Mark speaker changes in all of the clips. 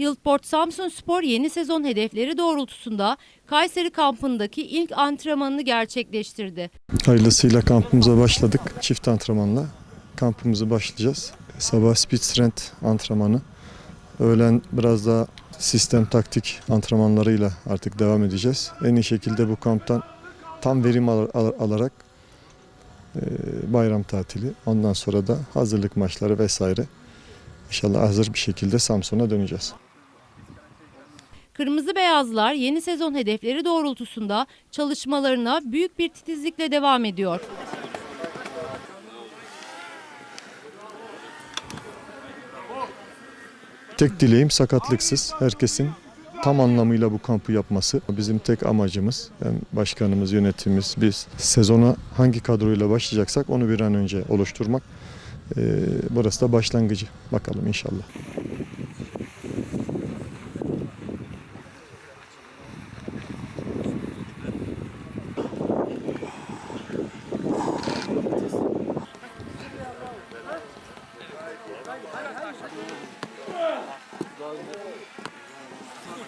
Speaker 1: Yıldport Samsun Spor yeni sezon hedefleri doğrultusunda Kayseri kampındaki ilk antrenmanını gerçekleştirdi.
Speaker 2: Hayırlısıyla kampımıza başladık. Çift antrenmanla kampımızı başlayacağız. Sabah speed strength antrenmanı. Öğlen biraz daha sistem taktik antrenmanlarıyla artık devam edeceğiz. En iyi şekilde bu kamptan tam verim al- al- alarak e, bayram tatili. Ondan sonra da hazırlık maçları vesaire. İnşallah hazır bir şekilde Samsun'a döneceğiz.
Speaker 1: Kırmızı Beyazlar yeni sezon hedefleri doğrultusunda çalışmalarına büyük bir titizlikle devam ediyor.
Speaker 2: Tek dileğim sakatlıksız herkesin tam anlamıyla bu kampı yapması. Bizim tek amacımız, hem başkanımız, yönetimimiz, biz sezona hangi kadroyla başlayacaksak onu bir an önce oluşturmak. Ee, burası da başlangıcı. Bakalım inşallah.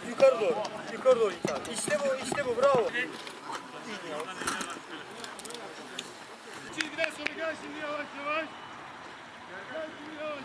Speaker 3: Yukarı doğru. Yukarı doğru yukarı. İşte bu, işte bu. Bravo.
Speaker 4: Çizgiden sonra gel şimdi yavaş yavaş. Gel şimdi yavaş.